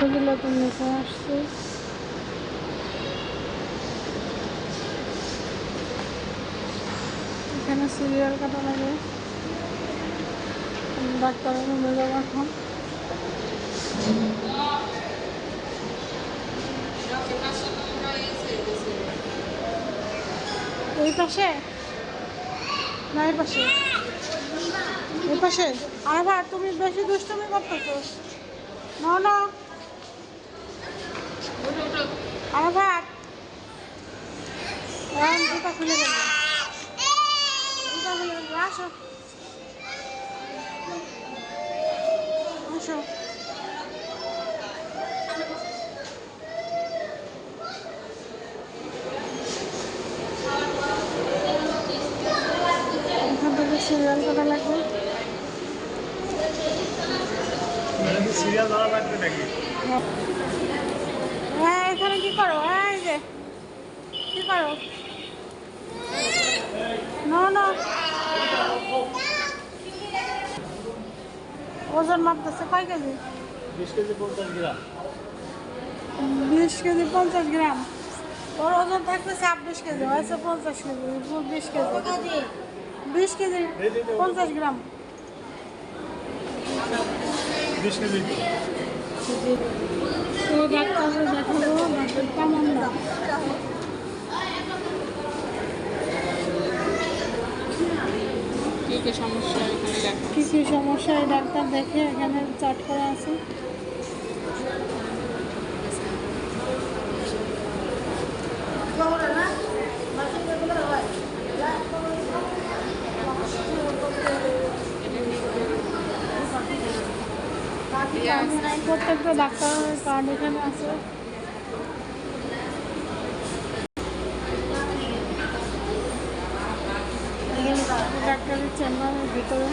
ফজিলাতুন নিসা আসছে এখানে সিরিয়াল কাটা লাগে আমি ডাক্তারের রুমে যাব এখন এই পাশে না এই পাশে এই পাশে আরে তুমি বেশি দুষ্টুমি করতেছো না না ভাই এখন জুতা খুলে দেবো। জুতা খুলে দেবো। আসো। আসো। সিরিয়াল করা লাগবে। সিরিয়াল ধরা লাগবে নাকি? হ্যাঁ। যে কি করো? না না ওজন মাপতেছে কয় কেজি? বিশ কেজি পঞ্চাশ গ্রাম। বিশ কেজি পঞ্চাশ গ্রাম। ওর ওজন থাকবে ছাব্বিশ কেজি হয়েছে পঞ্চাশ কেজি বিশ কেজি। বিশ কেজি পঞ্চাশ গ্রাম। বিশ কেজি। দেখাবো। ডাক্তার না কি কি সমস্যা কী কী সমস্যা এই ডাক্তার দেখে এখানে চার্ট করা আছে? প্রত্যেকটা ডাক্তারের কার্ড এখানে আছে। ডাক্তারের চেম্বারের ভিতরে